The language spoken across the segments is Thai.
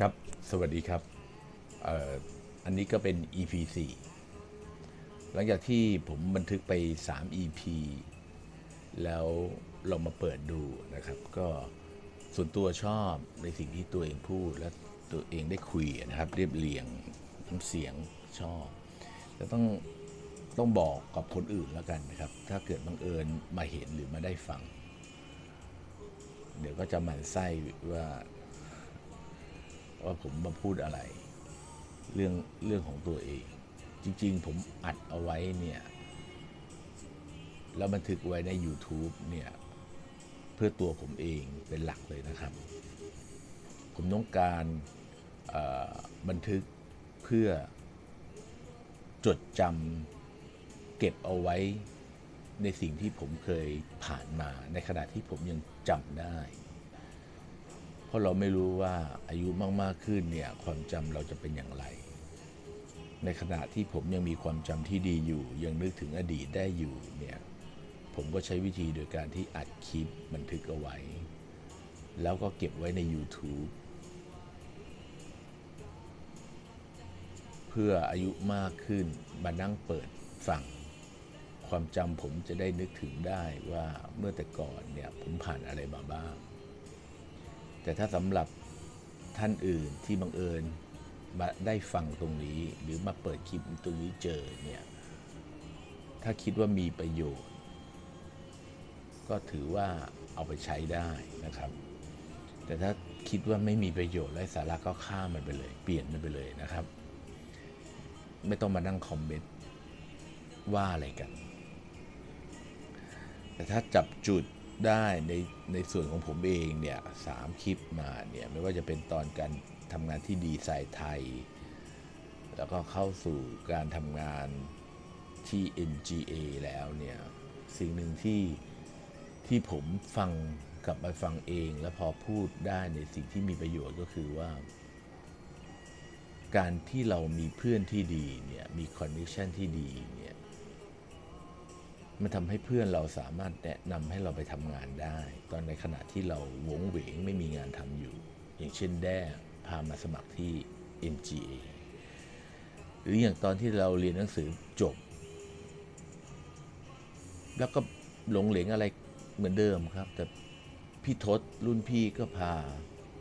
ครับ สวัสดีครับอ่ออันนี้ก็เป็น EP 4หลังจากที่ผมบันทึกไป 3 EP แล้วเรามาเปิดดูนะครับ ก็ส่วนตัวชอบในสิ่งที่ตัวเองพูด และตัวเองได้คุยนะครับ เรียบเรียงน้ำเสียงชอบแต่ต้องต้องบอกกับคนอื่นแล้วกันนะครับ ถ้าเกิดบังเอิญมาเห็นหรือมาได้ฟัง เดี๋ยวก็จะหมั่นไส้ว่า ว่าผมมาพูดอะไร เรื่องเรื่องของตัวเอง จริง ๆ ผมอัดเอาไว้เนี่ยแล้วบันทึกไว้ใน YouTube เนี่ย เพื่อตัวผมเองเป็นหลักเลยนะครับ ผมต้องการบันทึกเพื่อจดจำเก็บเอาไว้ในสิ่งที่ผมเคยผ่านมาในขณะที่ผมยังจำได้ ราะเราไม่รู้ว่าอายุมากๆขึ้นเนี่ยความจำเราจะเป็นอย่างไร ในขณะที่ผมยังมีความจำที่ดีอยู่ ยังนึกถึงอดีตได้อยู่เนี่ยผมก็ใช้วิธีโดยการที่อัดคลิปบันทึกเอาไว้ แล้วก็เก็บไว้ใน YouTube เพื่ออายุมากขึ้นมานั่งเปิดฟังความจำผมจะได้นึกถึงได้ว่าเมื่อแต่ก่อนเนี่ยผมผ่านอะไรมาบ้าง แต่ถ้าสำหรับท่านอื่นที่บังเอิญมาได้ฟังตรงนี้ หรือมาเปิดคลิปตรงนี้เจอเนี่ยถ้าคิดว่ามีประโยชน์ ก็ถือว่าเอาไปใช้ได้นะครับ แต่ถ้าคิดว่าไม่มีประโยชน์ไร้สาระก็ข้ามมันไปเลย เปลี่ยนมันไปเลยนะครับ ไม่ต้องมานั่งคอมเมนต์ว่าอะไรกัน แต่ถ้าจับจุด ได้ในในส่วนของผมเองเนี่ยสามคลิปมาเนี่ยไม่ว่าจะเป็นตอนการทำงานที่ดีไซน์ไทย แล้วก็เข้าสู่การทำงานที่ NGA แล้วเนี่ยสิ่งหนึ่งที่ที่ผมฟังกลับไปฟังเอง แล้วพอพูดได้ในสิ่งที่มีประโยชน์ก็คือว่า การที่เรามีเพื่อนที่ดีเนี่ยมีคอนเนคชันที่ดีเนี่ย มันทำให้เพื่อนเราสามารถแนะนำให้เราไปทำงานได้ ตอนในขณะที่เราวงเหวงไม่มีงานทำอยู่ อย่างเช่นแด้พามาสมัครที่ MGA หรืออย่างตอนที่เราเรียนหนังสือจบ แล้วก็หลงเหลงอะไรเหมือนเดิมครับ แต่พี่ทศรุ่นพี่ก็พา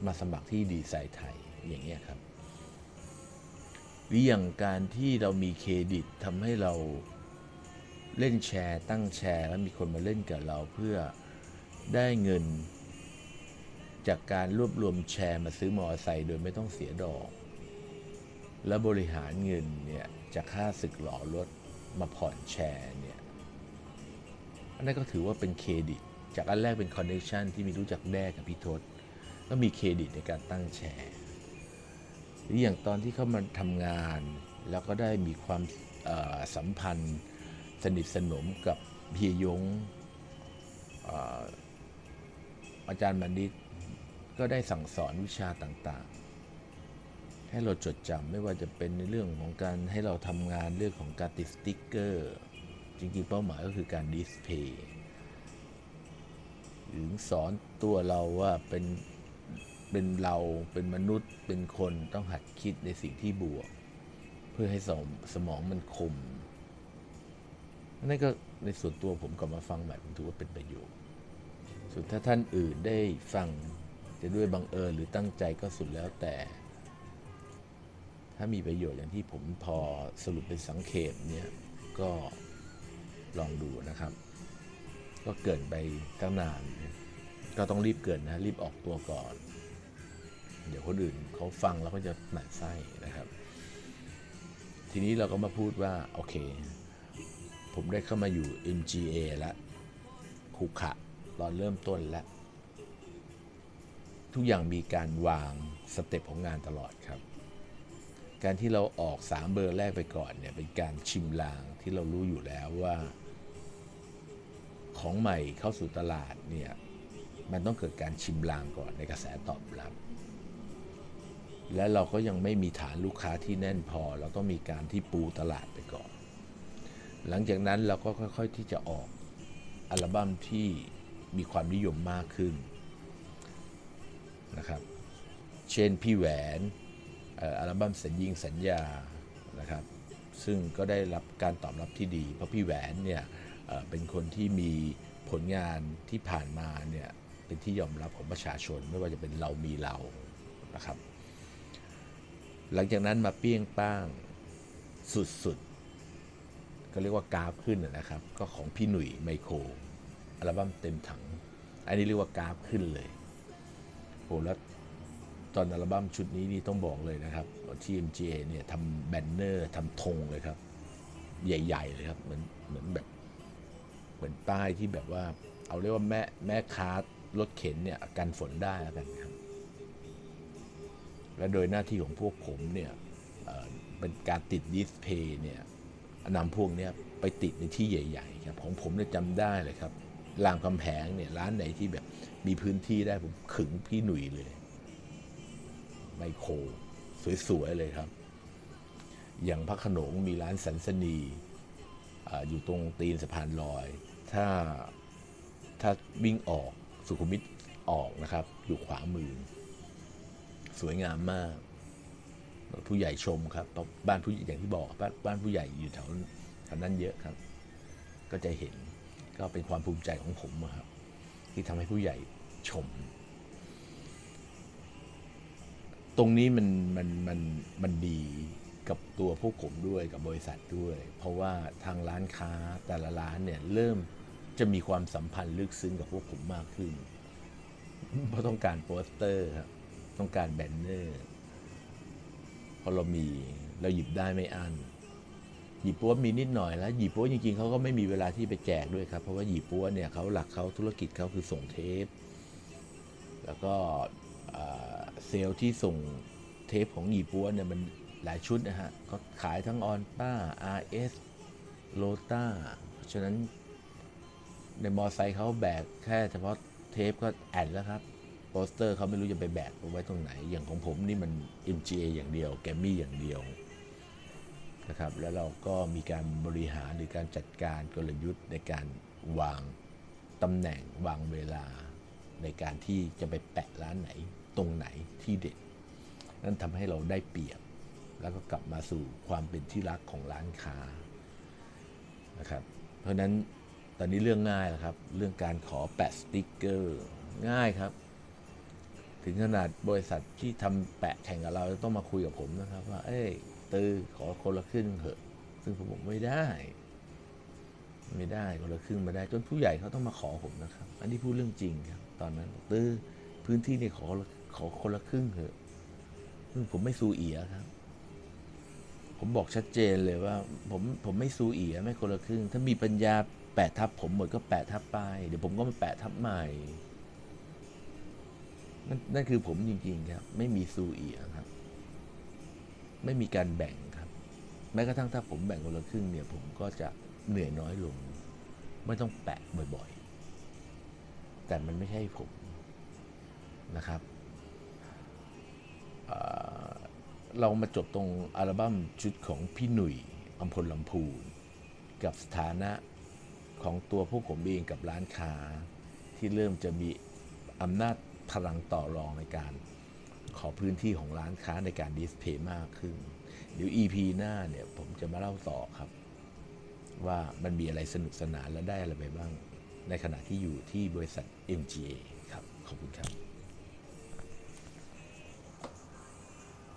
มาสมัครที่ดีไซน์ไทยอย่างเงี้ยครับ หรืออย่างการที่เรามีเครดิตทำให้เรา เล่นแชร์ตั้งแชร์แล้วมีคนมาเล่นกับเราเพื่อได้เงิน จากการรวบรวมแชร์มาซื้อมอเตอร์ไซค์โดยไม่ต้องเสียดอก แล้วบริหารเงินเนี่ยจากค่าศึกหล่อรถมาผ่อนแชร์เนี่ยอันนั้นก็ถือว่าเป็นเครดิต จากอันแรกเป็นคอนเนคชันที่มีรู้จักแด้กับพี่ทศก็มีเครดิตในการตั้งแชร์หรืออย่างตอนที่เขามาทำงาน แล้วก็ได้มีความสัมพันธ์ สนิทสนมกับเฮียยงเอ่ออาจารย์บัณฑิตก็ได้สั่งสอนวิชาต่างๆ ให้เราจดจำไม่ว่าจะเป็นในเรื่องของการให้เราทำงานเรื่องของการติดสติ๊กเกอร์ จริงๆ เป้าหมายก็คือการดิสเพย์หรือสอนตัวเราว่าเป็นเป็นเราเป็นมนุษย์เป็นคนต้องหัดคิดในสิ่งที่บวก เพื่อให้สมสมองมันคม นั่นก็ในส่วนตัวผมกลับมาฟังใหม่ผมถือว่าเป็นประโยชน์ส่วนถ้าท่านอื่นได้ฟังจะด้วยบังเอิญหรือตั้งใจก็สุดแล้วแต่ ถ้ามีประโยชน์อย่างที่ผมพอสรุปเป็นสังเขปเนี่ยก็ลองดูนะครับ ก็เกินไปตั้งนาน ก็ต้องรีบเกินนะรีบออกตัวก่อน เดี๋ยวคนอื่นเขาฟังแล้วก็จะหมั่นไส้นะครับ ทีนี้เราก็มาพูดว่า โอเค ผมได้เข้ามาอยู่ MGA แล้วคุขะตอนเริ่มต้นแล้ว ทุกอย่างมีการวางสเต็ปของงานตลอดครับ การที่เราออก 3 เบอร์แรกไปก่อนเนี่ยเป็นการชิมลางที่เรารู้อยู่แล้วว่า ของใหม่เข้าสู่ตลาดเนี่ยมันต้องเกิดการชิมลางก่อนในกระแสตอบรับ และเราก็ยังไม่มีฐานลูกค้าที่แน่นพอ เราต้องมีการที่ปูตลาดไปก่อน หลังจากนั้นเราก็ค่อย ๆ ที่จะออกอัลบั้มที่มีความนิยมมากขึ้นนะครับ เช่นพี่แหวนอัลบั้มสัญญิงสัญญานะครับ ซึ่งก็ได้รับการตอบรับที่ดี เพราะพี่แหวนเนี่ยเอ่อเป็นคนที่มีผลงานที่ผ่านมาเนี่ยเป็นที่ยอมรับของประชาชนไม่ว่าจะเป็นเรามีเรานะครับ หลังจากนั้นมาเปี้ยงป้างสุดๆ ก็เรียกว่ากราฟขึ้นนะครับ ก็ของพี่หนุ่ยไมโครอัลบั้มเต็มถัง อันนี้เรียกว่ากราฟขึ้นเลยโหแล้วตอนอัลบั้มชุดนี้นี่ต้องบอกเลยนะครับที่ MGA เนี่ยทำแบนเนอร์ทำธงเลยครับ ใหญ่ ๆ เลยครับ เหมือนเหมือนแบบเหมือนป้ายที่แบบว่า เอาเรียกว่าแม่แม่ค้ารถเข็นเนี่ยกันฝนได้แล้วกันครับ และโดยหน้าที่ของพวกผมเนี่ยเเป็นการติดดิสเพย์เนี่ย นำพวกนี้ไปติดในที่ใหญ่ๆครับของผมเนี่ยจำได้เลยครับรามคำแพงเนี่ยร้านไหนที่แบบมีพื้นที่ได้ผมขึงพี่หนุ่ยเลยไมโครสวยๆเลยครับ อย่างพระขนงมีร้านสันสนีออยู่ตรงตีนสะพานลอย ถ้าถ้าวิ่งออกสุขุมวิทออกนะครับ อยู่ขวามือ สวยงามมาก ผู้ใหญ่ชมครับบ้านผู้อย่างที่บอกบ้านบ้านผู้ใหญ่อยู่แถวแถวนั้นเยอะครับ ก็จะเห็นก็เป็นความภูมิใจของผมครับ ที่ทำให้ผู้ใหญ่ชม ตรงนี้มันมันมันมันดีกับตัวพวกผมด้วยกับบริษัทด้วย เพราะว่าทางร้านค้าแต่ละร้านเนี่ยเริ่มจะมีความสัมพันธ์ลึกซึ้งกับพวกผมมากขึ้น เพราะต้องการโปสเตอร์ครับต้องการแบนเนอร์ พราะเรามีเราหยิบได้ไม่อั้นหยิบปัวมีนิดหน่อยแล้วหยิบปัวจริงๆเขาก็ไม่มีเวลาที่ไปแจกด้วยครับ เพราะว่าหยิบปัวเนี่ยเขาหลักเขาธุรกิจเขาคือส่งเทป แล้วก็เซลล์ที่ส่งเทปของหยิบปัวเนี่ยมันหลายชุดนะฮะเขาขายทั้งออนป้า RS โลต้าเพราะฉะนั้นในมอไซค์เขาแบกแค่เฉพาะเทปก็แอนแล้วครับ โปสเตอร์เขาไม่รู้จะไปแบกไว้ตรงไหน อย่างของผมนี่มัน MGA อย่างเดียว แกมมี่อย่างเดียวนะครับแล้วเราก็มีการบริหารหรือการจัดการกลยุทธ์ในการวางตำแหน่งวางเวลาในการที่จะไปแปะร้านไหน ตรงไหนที่เด็ด นั่นทำให้เราได้เปรียบ แล้วก็กลับมาสู่ความเป็นที่รักของร้านค้านะครับเพราะฉะนั้นตอนนี้เรื่องง่ายแล้วครับ เรื่องการขอแปะสติ๊กเกอร์ ง่ายครับ ถึงขนาดบริษัทที่ทำแปะแข่งกับเราต้องมาคุยกับผมนะครับ ว่า เอ้ยตือขอคนละครึ่งเถอะ ซึ่งผมบอกไม่ได้ ไม่ได้คนละครึ่งไมาได้จนผู้ใหญ่เขาต้องมาขอผมนะครับ อันนี้พูดเรื่องจริงครับ ตอนนั้นตื้อพื้นที่นี่ขอขอคนละครึ่งเถอะซึ่งผมไม่ซูเอียครับ ผมบอกชัดเจนเลยว่า ผมผมไม่ซูเอียไม่คนละครึ่ง ถ้ามีปัญญาแปะทับผมหมดก็แปะทับไป เดี๋ยวผมก็มาแปะทับใหม่ นั่นนั่นคือผมจริงๆครับ ไม่มีซูเอียครับ ไม่มีการแบ่งครับ แม้กระทั่งถ้าผมแบ่งคนละครึ่งเนี่ย ผมก็จะเหนื่อยน้อยลง ไม่ต้องแปะบ่อยๆ แต่มันไม่ใช่ผมนะครับเรามาจบตรงอัลบั้มชุดของพี่หนุ่ยอัมพลลำพูน กับสถานะของตัวพวกผมเองกับร้านค้า ที่เริ่มจะมีอำนาจ พลังต่อรองในการขอพื้นที่ของร้านค้าในการดิสเพย์มากขึ้น เดี๋ยว EP หน้าเนี่ยผมจะมาเล่าต่อครับ ว่ามันมีอะไรสนุกสนานและได้อะไรไปบ้าง ในขณะที่อยู่ที่บริษัท MGA ครับ ขอบคุณครับ